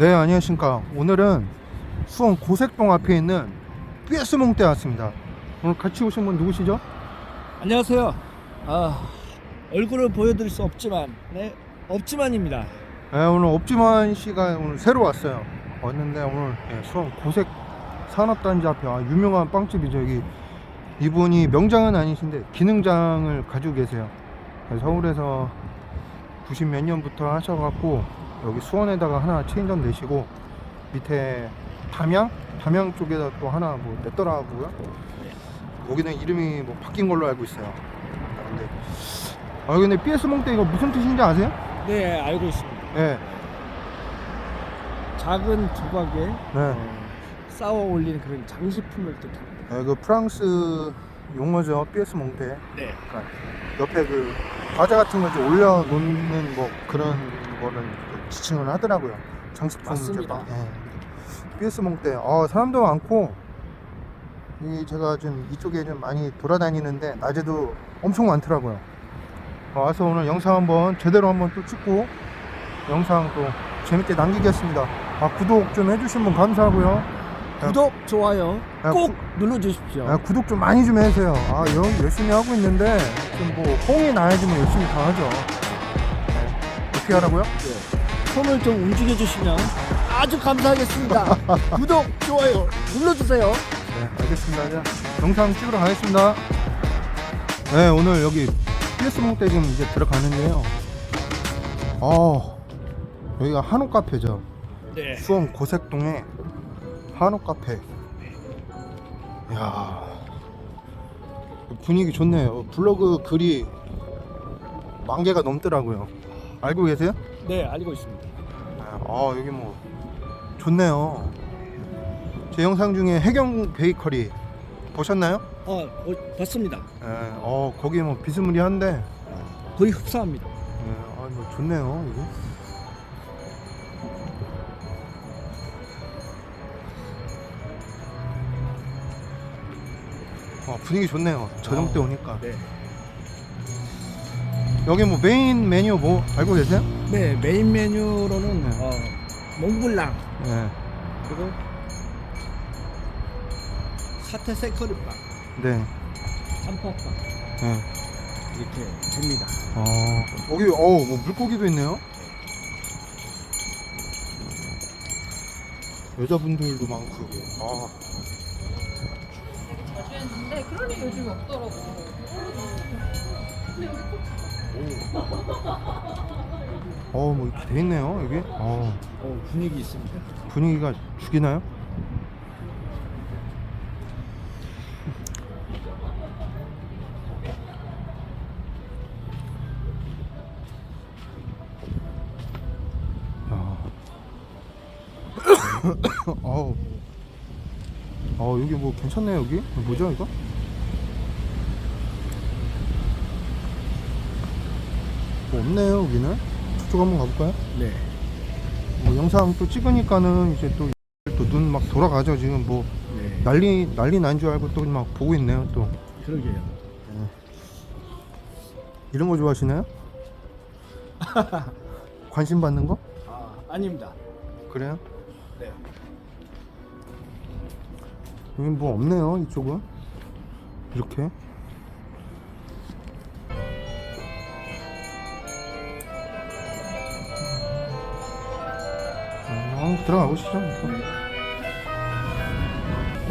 네 안녕하십니까 오늘은 수원 고색동 앞에 있는 삐에스몽떼 왔습니다 오늘 같이 오신 분 누구시죠? 안녕하세요. 아 얼굴을 보여드릴 수 없지만 네 없지만입니다. 네, 오늘 업지만 씨가 오늘 새로 왔어요 왔는데 오늘 예, 수원 고색 산업단지 앞에 아, 유명한 빵집이죠 여기 이분이 명장은 아니신데 기능장을 가지고 계세요 서울에서 90 몇 년부터 하셔갖고 여기 수원에다가 하나 체인점 내시고 밑에 담양? 담양 쪽에다 또 하나 뭐 냈더라고요 여기는 이름이 뭐 바뀐 걸로 알고 있어요 근데 아 근데 BS 몽떼 이거 무슨 뜻인지 아세요? 네 알고 있습니다. 예. 작은 조각에 네. 어, 쌓아 올리는 그런 장식품을 뜻합니다. 네, 그 프랑스 용어죠. BS 몽테. 네. 그러니까 옆에 그 과자 같은 거 이제 올려놓는 뭐 그런 거는 그 지칭을 하더라고요. 장식품 맞습니다. 제품. 예. BS 몽테. 아 사람도 많고 이 제가 좀 이쪽에 좀 많이 돌아다니는데 낮에도 엄청 많더라고요. 어, 와서 오늘 영상 한번 제대로 한번 또 찍고 영상 또 재밌게 남기겠습니다. 아 구독 좀 해주신 분 감사하고요. 구독 좋아요 야, 꼭 눌러주십시오. 아, 구독 좀 많이 좀 해주세요. 아, 여, 열심히 하고 있는데, 좀 뭐, 홍이 나야지 뭐 열심히 다 하죠. 네. 어떻게 하라고요? 네. 손을 좀 움직여 주시면 아주 감사하겠습니다. 구독 좋아요 눌러주세요. 네, 알겠습니다. 자, 영상 찍으러 가겠습니다. 네, 오늘 여기 PS 몽때 지금 이제 들어가는데요. 어, 여기가 한옥 카페죠. 네. 수원 고색동에 한옥 카페. 야 분위기 좋네요. 블로그 글이 만 개가 넘더라고요. 알고 계세요? 네 알고 있습니다. 아 여기 뭐 좋네요. 제 영상 중에 해경 베이커리 보셨나요? 어, 어 봤습니다. 예, 어 거기 뭐 비스무리한데 거의 흡사합니다. 예, 아, 뭐 좋네요 여기. 아, 분위기 좋네요. 저녁 때 오니까. 네. 여기 뭐 메인 메뉴 뭐 알고 계세요? 네 메인 메뉴로는 네. 어, 몽블랑 네. 그리고 사태 생커리빵, 네. 한파빵 네. 이렇게 됩니다. 어, 여기 어, 뭐 물고기도 있네요. 여자분들도 많고 여기. 아, 자주 했는데 그러니 요즘 없더라고. 근데 여기 꼭 어, 뭐 이렇게 돼 있네요 여기. 어, 어, 분위기 있습니다. 분위기가 죽이나요? 야. 어우. 어 여기 뭐 괜찮네 여기 뭐죠 이거? 뭐 없네요 여기는 저 쪽 한번 가볼까요? 네. 뭐 영상 또 찍으니까는 이제 또눈 막 돌아가죠 지금 뭐 네. 난리 난리 난 줄 알고 또 막 보고 있네요 또 그러게요. 이런 거 좋아하시나요? 관심 받는 거? 아, 아닙니다. 그래요? 네. 여기 뭐 없네요 이쪽은 이렇게 한번 들어가 보시죠.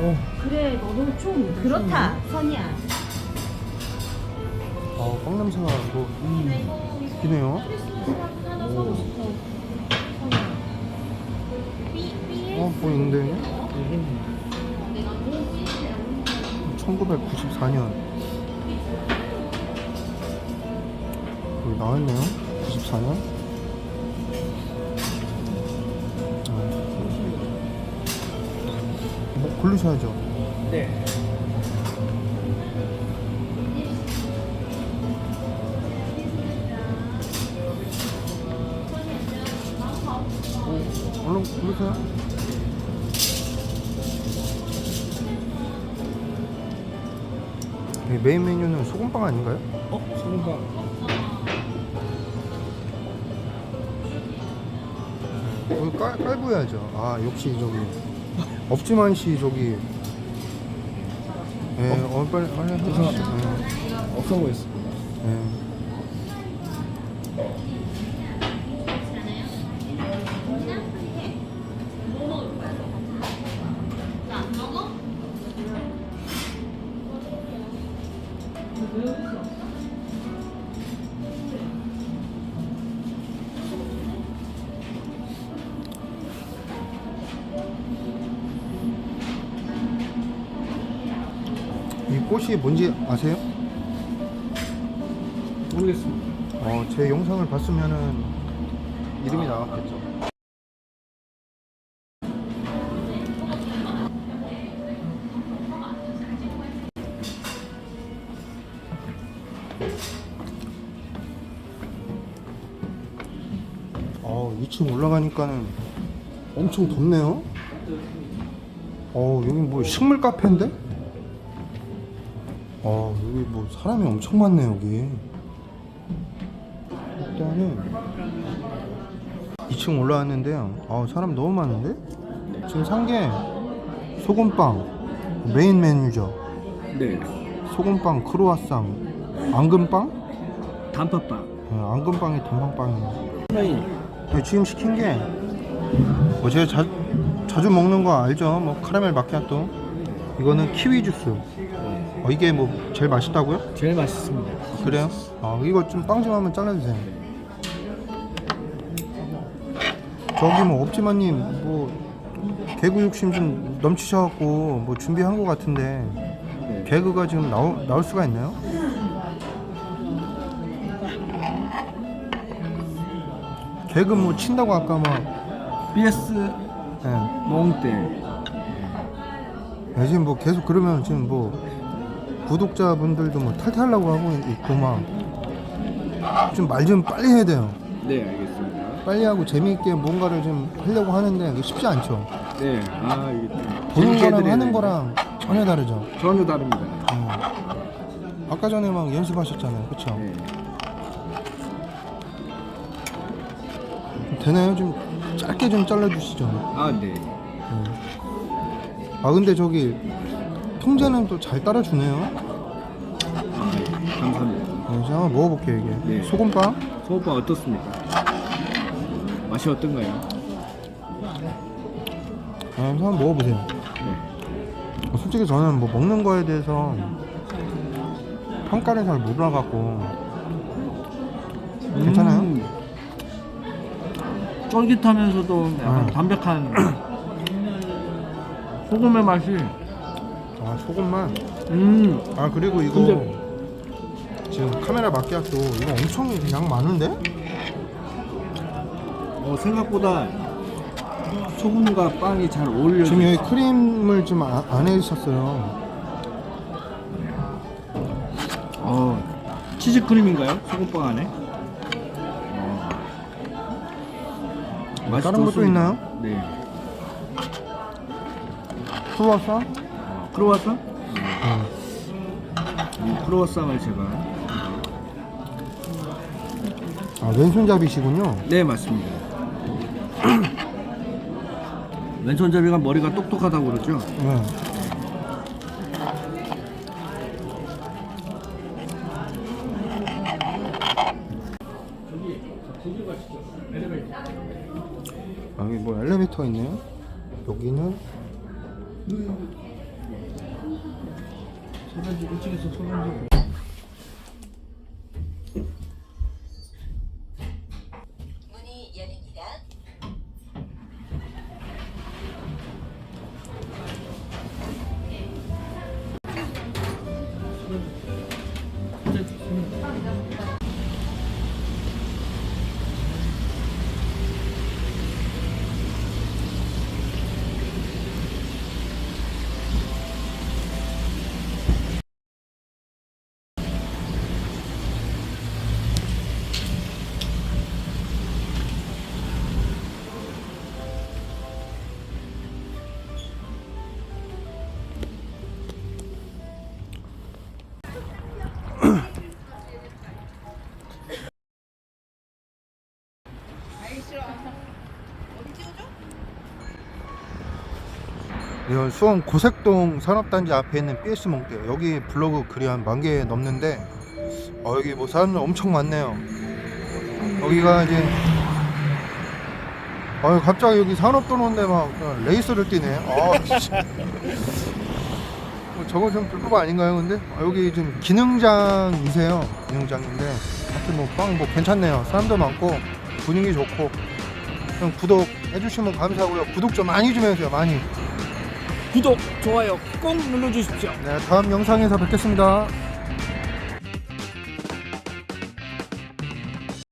어, 그래 너도 좀 그렇다. 선이야. 아, 빵 냄새가 뭐 기네요. 어, 뭐 있는데? 1994년. 여기 나와있네요. 94년 고르셔야죠 네. 얼른 고르세요 이 메인 메뉴는 소금빵 아닌가요? 어, 소금빵. 여기 깔, 깔보야죠. 아 역시 저기 업지만 씨 저기 예, 어, 빨리 빨리. 예, 없어 보였습니다. 예. 꽃이 뭔지 아세요? 모르겠습니다. 어, 제 영상을 봤으면은 이름이 나왔겠죠. 어, 2층 올라가니까는 엄청 덥네요. 어, 여기 뭐 식물 카페인데? 어, 여기 뭐 사람이 엄청 많네, 여기. 일단은 2층 올라왔는데요. 아 사람 너무 많은데? 지금 산 게 소금빵 메인 메뉴죠. 네. 소금빵, 크로와상, 앙금빵? 단팥빵. 네, 앙금빵이 단팥빵이에요. 네, 지금 시킨 게 뭐 제가 자, 자주 먹는 거 알죠? 뭐 카라멜 마키아토. 이거는 키위 주스. 어, 이게 뭐 제일 맛있다고요? 제일 맛있습니다. 그래요? 아 이거 좀 빵 좀 한번 잘라주세요. 저기 뭐 없지만님 뭐 개그 욕심 좀 넘치셔갖고 뭐 준비한 것 같은데 네. 개그가 지금 나오, 나올 수가 있나요? 개그 뭐 친다고 아까 막 BS 예. 몽때. 예, 지금 뭐 계속 그러면 지금 뭐 구독자분들도 뭐 탈퇴하려고 하고 있고 막 좀 말 좀 빨리 해야 돼요. 네, 알겠습니다. 빨리 하고 재미있게 뭔가를 좀 하려고 하는데 그게 쉽지 않죠. 네. 아, 이게 보는 재밌게 거랑. 하는 거랑 전혀 다르죠. 전혀 다릅니다. 음. 아까 전에 막 연습하셨잖아요, 그렇죠? 네. 되나요? 좀 짧게 좀 잘라주시죠. 아, 네. 아 근데 저기 통제는 또 잘 따라주네요. 아, 네. 감사합니다. 네, 제가 한번 먹어볼게요 이게. 네. 소금빵. 소오빠 어떻습니까? 맛이 어떤가요? 네, 한번 먹어보세요. 네. 어, 솔직히 저는 뭐 먹는 거에 대해서 평가를 잘 몰라갖고 괜찮아요? 음, 쫄깃하면서도 약간 음. 담백한 소금의 맛이 아 소금만. 음 아 그리고 이거 근데- 지금 카메라 마키아또 이거 엄청 양 많은데? 어, 생각보다 소금과 빵이 잘 어울려 지금 여기 크림을 좀 아- 안 해주셨어요. 어, 치즈 크림인가요? 소금빵 안에? 어. 맛이 다른 것도 좋습니다. 있나요? 네. 크루아상? 어, 크로와상? 네. 이 크로와상을 제가 아 왼손잡이시군요. 네 맞습니다. 왼손잡이가 머리가 똑똑하다고 그러죠? 네. 아, 여기 뭐 엘리베이터 있네요. 여기는 소변지 1층에서 소변지 이건 수원 고색동 산업단지 앞에 있는 BS 몽대요. 여기 블로그 글이 한 만 개 넘는데 어, 여기 뭐 사람들 엄청 많네요. 여기가 이제 어, 갑자기 여기 산업도로인데 막 그냥 레이스를 뛰네. 아, 진짜. 뭐 저거 좀 불법 아닌가요, 근데? 아, 여기 지금 기능장이세요. 기능장인데 하여튼 뭐빵 뭐 괜찮네요. 사람도 많고 분위기 좋고. 형 구독 해주시면 감사하고요. 구독 좀 많이 좀 해주세요. 많이. 구독, 좋아요 꼭 눌러주십시오. 네, 다음 영상에서 뵙겠습니다.